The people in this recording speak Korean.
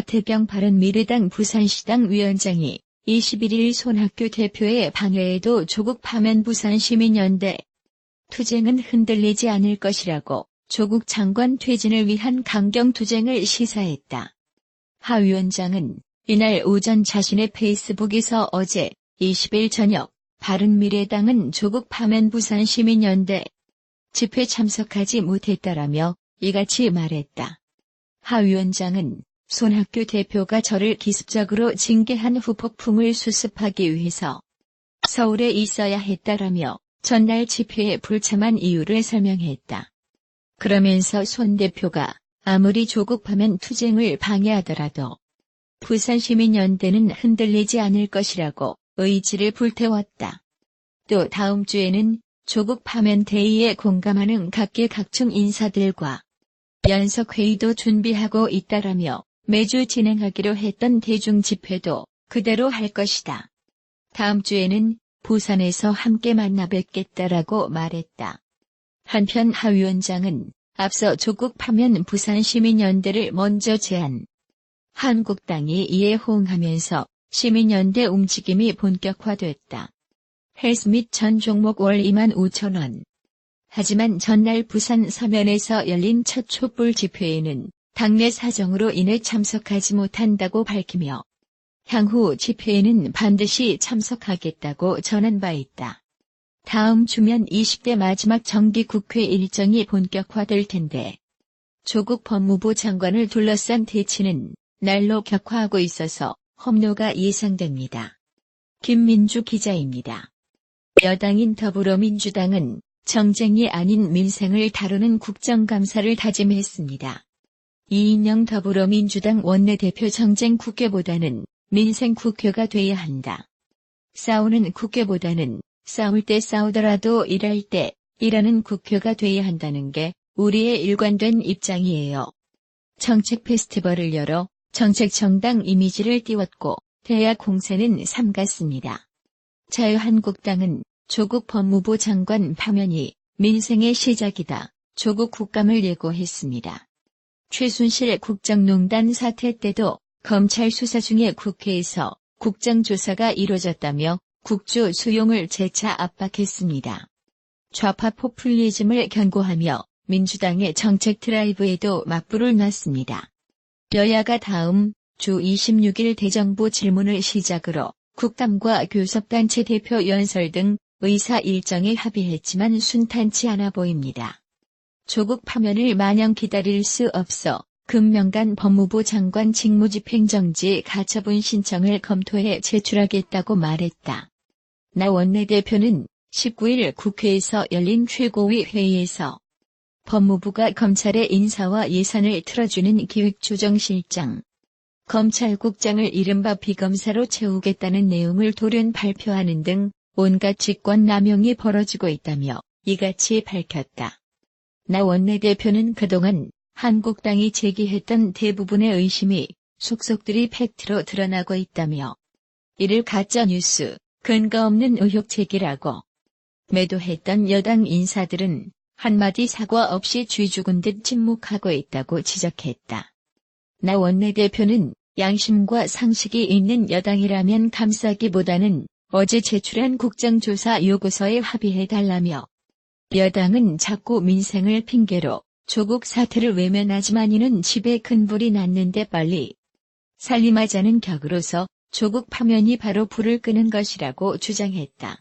하태경 바른미래당 부산시당 위원장이 21일 손학규 대표의 방해에도 조국 파면 부산시민연대 투쟁은 흔들리지 않을 것이라고 조국 장관 퇴진을 위한 강경투쟁을 시사했다. 하 위원장은 이날 오전 자신의 페이스북에서 어제 20일 저녁 바른미래당은 조국 파면 부산시민연대 집회 참석하지 못했다라며 이같이 말했다. 하 위원장은 손학규 대표가 저를 기습적으로 징계한 후 폭풍을 수습하기 위해서 서울에 있어야 했다라며 전날 집회에 불참한 이유를 설명했다. 그러면서 손 대표가 아무리 조국파면 투쟁을 방해하더라도 부산시민연대는 흔들리지 않을 것이라고 의지를 불태웠다. 또 다음 주에는 조국 파면 대의에 공감하는 각계각층 인사들과 연석회의도 준비하고 있다라며 매주 진행하기로 했던 대중 집회도 그대로 할 것이다. 다음 주에는 부산에서 함께 만나 뵙겠다라고 말했다. 한편 하 위원장은 앞서 조국 파면 부산 시민연대를 먼저 제안. 한국당이 이에 호응하면서 시민연대 움직임이 본격화됐다. 헬스밋 전 종목 월 2만 5천 원. 하지만 전날 부산 서면에서 열린 첫 촛불 집회에는 당내 사정으로 인해 참석하지 못한다고 밝히며 향후 집회에는 반드시 참석하겠다고 전한 바 있다. 다음 주면 20대 마지막 정기국회 일정이 본격화될 텐데 조국 법무부 장관을 둘러싼 대치는 날로 격화하고 있어서 험로가 예상됩니다. 김민주 기자입니다. 여당인 더불어민주당은 정쟁이 아닌 민생을 다루는 국정감사를 다짐했습니다. 이인영 더불어민주당 원내대표 정쟁 국회보다는 민생 국회가 돼야 한다. 싸우는 국회보다는 싸울 때 싸우더라도 일할 때 일하는 국회가 돼야 한다는 게 우리의 일관된 입장이에요. 정책 페스티벌을 열어 정책 정당 이미지를 띄웠고 대야 공세는 삼갔습니다. 자유한국당은 조국 법무부 장관 파면이 민생의 시작이다. 조국 국감을 예고했습니다. 최순실 국정농단 사태 때도 검찰 수사 중에 국회에서 국정조사가 이뤄졌다며 국조 수용을 재차 압박했습니다. 좌파 포퓰리즘을 경고하며 민주당의 정책 드라이브에도 맞불을 놨습니다. 여야가 다음 주 26일 대정부 질문을 시작으로 국감과 교섭단체 대표 연설 등 의사 일정에 합의했지만 순탄치 않아 보입니다. 조국 파면을 마냥 기다릴 수 없어 금명간 법무부 장관 직무집행정지 가처분 신청을 검토해 제출하겠다고 말했다. 나 원내대표는 19일 국회에서 열린 최고위 회의에서 법무부가 검찰의 인사와 예산을 틀어주는 기획조정실장, 검찰국장을 이른바 비검사로 채우겠다는 내용을 돌연 발표하는 등 온갖 직권 남용이 벌어지고 있다며 이같이 밝혔다. 나 원내대표는 그동안 한국당이 제기했던 대부분의 의심이 속속들이 팩트로 드러나고 있다며 이를 가짜뉴스, 근거 없는 의혹 제기라고 매도했던 여당 인사들은 한마디 사과 없이 쥐 죽은 듯 침묵하고 있다고 지적했다. 나 원내대표는 양심과 상식이 있는 여당이라면 감싸기보다는 어제 제출한 국정조사 요구서에 합의해달라며 여당은 자꾸 민생을 핑계로 조국 사태를 외면하지만 이는 집에 큰 불이 났는데 빨리 살림하자는 격으로서 조국 파면이 바로 불을 끄는 것이라고 주장했다.